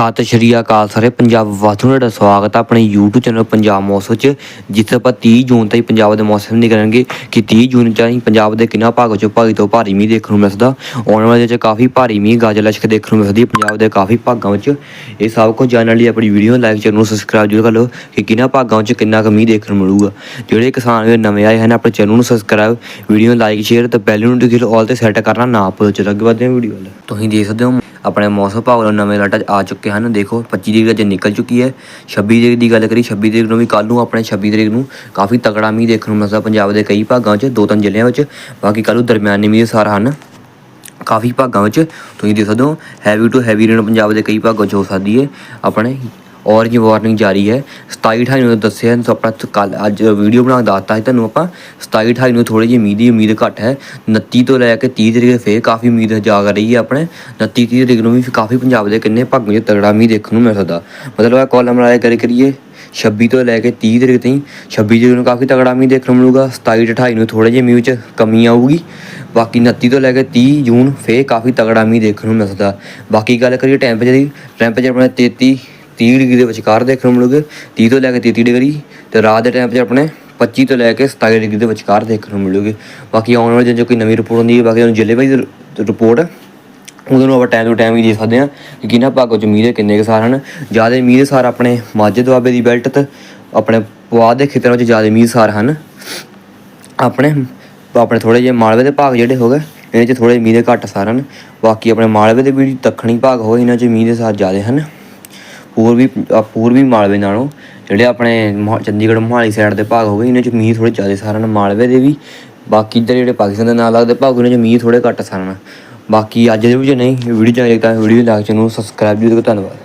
ਸਤਿ ਸ਼੍ਰੀ ਅਕਾਲ ਸਾਰੇ ਪੰਜਾਬ ਵਾਸੀਆਂ ਨੂੰ ਤੁਹਾਡਾ ਸਵਾਗਤ ਹੈ ਆਪਣੇ YouTube ਚੈਨਲ ਪੰਜਾਬ ਮੌਸਮ 'ਚ, ਜਿੱਥੇ ਆਪਾਂ 30 ਜੂਨ ਤਾਈਂ ਪੰਜਾਬ ਦੇ ਮੌਸਮ ਦੀ ਕਰਾਂਗੇ ਕਿ 30 ਜੂਨ ਤਾਈਂ ਪੰਜਾਬ ਦੇ ਕਿੰਨਾ ਭਾਗ 'ਚੋਂ ਭਾਰੀ ਤੋਂ ਭਾਰੀ ਮੀਂਹ ਦੇਖਣ ਨੂੰ ਮਿਲਦਾ। ਆਉਣ ਵਾਲੇ 'ਚ ਕਾਫੀ ਭਾਰੀ ਮੀਂਹ ਗਾਜ ਲਸ਼ਕ ਦੇਖਣ ਨੂੰ ਮਿਲਦੀ ਹੈ ਪੰਜਾਬ ਦੇ ਕਾਫੀ ਭਾਗਾਂ ਵਿੱਚ। ਇਹ ਸਭ ਕੁਝ ਜਾਣਨ ਲਈ ਆਪਣੀ ਵੀਡੀਓ ਨੂੰ ਲਾਈਕ ਚੈਨਲ ਨੂੰ ਸਬਸਕ੍ਰਾਈਬ ਜ਼ਰੂਰ ਕਰ ਲਓ ਕਿ ਕਿੰਨਾ ਭਾਗਾਂ 'ਚ ਕਿੰਨਾ ਕੁ ਮੀਂਹ ਦੇਖਣ ਨੂੰ ਮਿਲੂਗਾ। ਜਿਹੜੇ ਕਿਸਾਨ ਵੀਰ ਨਵੇਂ ਆਏ ਹਨ, ਆਪਣੇ ਚੈਨਲ ਨੂੰ ਸਬਸਕ੍ਰਾਈਬ ਵੀਡੀਓ ਨੂੰ ਲਾਈਕ ਸ਼ੇਅਰ ਤੇ ਬੈਲ ਨੋਟੀਫਿਕੇਸ਼ਨ ਆਲ ਤੇ ਸੈੱਟ ਕਰਨਾ ਨਾ ਭੁੱਲੋ। ਚਲੋ ਅੱਗੇ ਵਧਦੇ ਹਾਂ ਵੀਡੀਓ ਵੱਲ। ਤੁਸੀਂ ਦੇਖ ਸਕਦੇ ਹੋ ਆਪਣੇ ਮੌਸਮ ਭਾਗ ਨਾਲ ਨਵੇਂ ਅਲਰਟ ਆ ਚੁੱਕੇ ਹਨ। ਦੇਖੋ 25 ਤਰੀਕ ਅੱਜ ਨਿਕਲ ਚੁੱਕੀ ਹੈ। 26 ਤਰੀਕ ਦੀ ਗੱਲ ਕਰੀ 26 ਤਰੀਕ ਨੂੰ ਵੀ ਕੱਲ ਨੂੰ ਆਪਣੇ 26 ਤਰੀਕ ਨੂੰ ਕਾਫੀ ਤਕੜਾ ਮੀਂਹ ਦੇਖਣ ਨੂੰ ਮਿਲਦਾ ਪੰਜਾਬ ਦੇ ਕਈ ਭਾਗਾਂ 'ਚ ਦੋ ਤਿੰਨ ਜ਼ਿਲ੍ਹਿਆਂ ਵਿੱਚ। ਬਾਕੀ ਕੱਲ ਨੂੰ ਦਰਮਿਆਨੀ ਮੀਂਹ ਦੇ ਸਾਰ ਹਨ। ਕਾਫੀ ਭਾਗਾਂ ਵਿੱਚ ਤੁਸੀਂ ਦੇਖ ਸਕਦੇ ਹੋ heavy to heavy rain Punjab ਦੇ ਕਈ ਭਾਗਾਂ 'ਚ ਹੋ ਸਕਦੀ ਹੈ। ਆਪਣੇ ਔਰੇਂਜ ਵਾਰਨਿੰਗ ਜਾਰੀ ਹੈ। 27 28 ਨੂੰ ਦੱਸਿਆ ਤਾਂ ਆਪਣਾ ਕੱਲ ਅੱਜ ਵੀਡੀਓ ਬਣਾ ਕੇ ਦੱਸਤਾ ਸੀ ਤੁਹਾਨੂੰ ਆਪਾਂ। 27 28 ਨੂੰ ਥੋੜੀ ਜਿਹੀ ਮੀਂਹ ਦੀ ਉਮੀਦ ਘੱਟ ਹੈ। 29 ਤੋਂ ਲੈ ਕੇ 30 ਤਰੀਕ ਫੇਰ ਕਾਫੀ ਉਮੀਦ ਜਾਗ ਰਹੀ ਹੈ ਆਪਣੇ। 29 30 ਤਰੀਕ ਨੂੰ ਵੀ ਕਾਫੀ ਪੰਜਾਬ ਦੇ ਕਿੰਨੇ ਭਾਗਾਂ 'ਚ ਤਗੜਾ ਮੀਂਹ ਦੇਖਣ ਨੂੰ ਮਿਲ ਸਕਦਾ। ਮਤਲਬ ਇਹ ਕਾਲਮ ਲਾਇਆ ਕਰੇ ਕਰੀਏ 26 ਤੋਂ ਲੈ ਕੇ 30 ਤਰੀਕ ਤਾਈਂ 26 ਤਰੀਕ ਨੂੰ ਕਾਫੀ ਤਗੜਾ ਮੀਂਹ ਦੇਖਣ ਨੂੰ ਮਿਲੂਗਾ। 27 ਤੇ 28 ਨੂੰ ਥੋੜੇ ਜਿਹੇ ਮੀਂਹ 'ਚ ਕਮੀ ਆਊਗੀ। ਬਾਕੀ 29 ਤੋਂ ਲੈ ਕੇ 30 ਜੂਨ ਫੇਰ ਕਾਫੀ ਤਗੜਾ ਮੀਂਹ ਦੇਖਣ ਨੂੰ ਮਿਲ ਸਕਦਾ। ਬਾਕੀ ਗੱਲ ਕਰੀਏ ਟੈਂਪਰੇਚਰ ਦੀ ਟੈਂਪਰੇਚਰ ਆਪਣੇ 33 30 ਡਿਗਰੀ ਦੇ ਵਿਚਕਾਰ ਦੇਖਣ ਨੂੰ ਮਿਲੂਗੇ 30 ਤੋਂ ਲੈ ਕੇ 33 ਡਿਗਰੀ, ਤੇ ਰਾਤ ਦੇ ਟੈਂਪਰੇਚਰ ਆਪਣੇ 25 ਤੋਂ ਲੈ ਕੇ 27 ਡਿਗਰੀ ਦੇ ਵਿਚਕਾਰ ਦੇਖਣ ਨੂੰ ਮਿਲੂਗੇ। ਬਾਕੀ ਆਉਣ ਵਾਲੇ ਦਿਨ 'ਚ ਕੋਈ ਨਵੀਂ ਰਿਪੋਰਟ ਹੁੰਦੀ ਹੈ, ਬਾਕੀ ਉਹਨੂੰ ਜ਼ਿਲ੍ਹੇ ਵਾਈਜ਼ ਰਿਪੋਰਟ ਉਦੋਂ ਨੂੰ ਆਪਾਂ ਟਾਈਮ ਟੂ ਟਾਈਮ ਵੀ ਦੇ ਸਕਦੇ ਹਾਂ ਕਿ ਕਿੰਨਾ ਭਾਗੋ ਚ ਮੀਂਹ ਦੇ ਕਿੰਨੇ ਕੁ ਸਾਰ ਹਨ। ਜ਼ਿਆਦਾ ਮੀਂਹ ਦੇ ਸਾਰ ਆਪਣੇ ਮਾਝੇ ਦੁਆਬੇ ਦੀ ਬੈਲਟ ਤੇ ਆਪਣੇ ਪੁਆਧ ਦੇ ਖੇਤਰਾਂ ਵਿੱਚ ਜ਼ਿਆਦਾ ਮੀਂਹ ਸਾਰ ਹਨ। ਆਪਣੇ ਆਪਣੇ ਥੋੜੇ ਜਿਹੇ ਮਾਲਵੇ ਦੇ ਭਾਗ ਜਿਹੜੇ ਹੋ ਗਏ ਇਹਨਾਂ 'ਚ ਥੋੜੇ ਮੀਂਹ ਦੇ ਘੱਟ ਸਾਰ ਹਨ। ਬਾਕੀ ਆਪਣੇ ਮਾਲਵੇ ਦੇ ਵੀ ਦੱਖਣੀ ਭਾਗ ਹੋਏ ਇਹਨਾਂ 'ਚ ਮੀਂਹ ਦੇ ਸਾਰ ਜ਼ਿਆਦਾ ਹਨ। ਪੂਰਬੀ ਅ, ਪੂਰਬੀ ਮਾਲਵੇ ਨਾਲੋਂ ਜਿਹੜੇ ਆਪਣੇ ਮੋਹਾ- ਚੰਡੀਗੜ੍ਹ ਮੋਹਾਲੀ ਸਾਈਡ ਦੇ ਭਾਗ ਹੋ ਗਏ ਇਹਨਾਂ 'ਚ ਮੀਂਹ ਥੋੜੇ ਜ਼ਿਆਦਾ ਸਾਰਨ ਮਾਲਵੇ ਦੇ ਵੀ। ਬਾਕੀ ਇੱਧਰ ਜਿਹੜੇ ਪਾਕਿਸਤਾਨ ਦੇ ਨਾਲ ਲੱਗਦੇ ਭਾਗ ਉਹਨਾਂ 'ਚ ਮੀਂਹ ਥੋੜੇ ਘੱਟ ਸਾਰਨ। ਬਾਕੀ ਅੱਜ ਦੇ ਵਿੱਚ ਨਹੀਂ ਵੀਡੀਓ ਚੰਗੀ ਲੱਗੀ ਤਾਂ ਵੀਡੀਓ ਲਾਈਕ ਚੈਨਲ ਨੂੰ ਸਬਸਕ੍ਰਾਈਬ ਜ਼ਰੂਰ ਕਰੋ ਧੰਨਵਾਦ।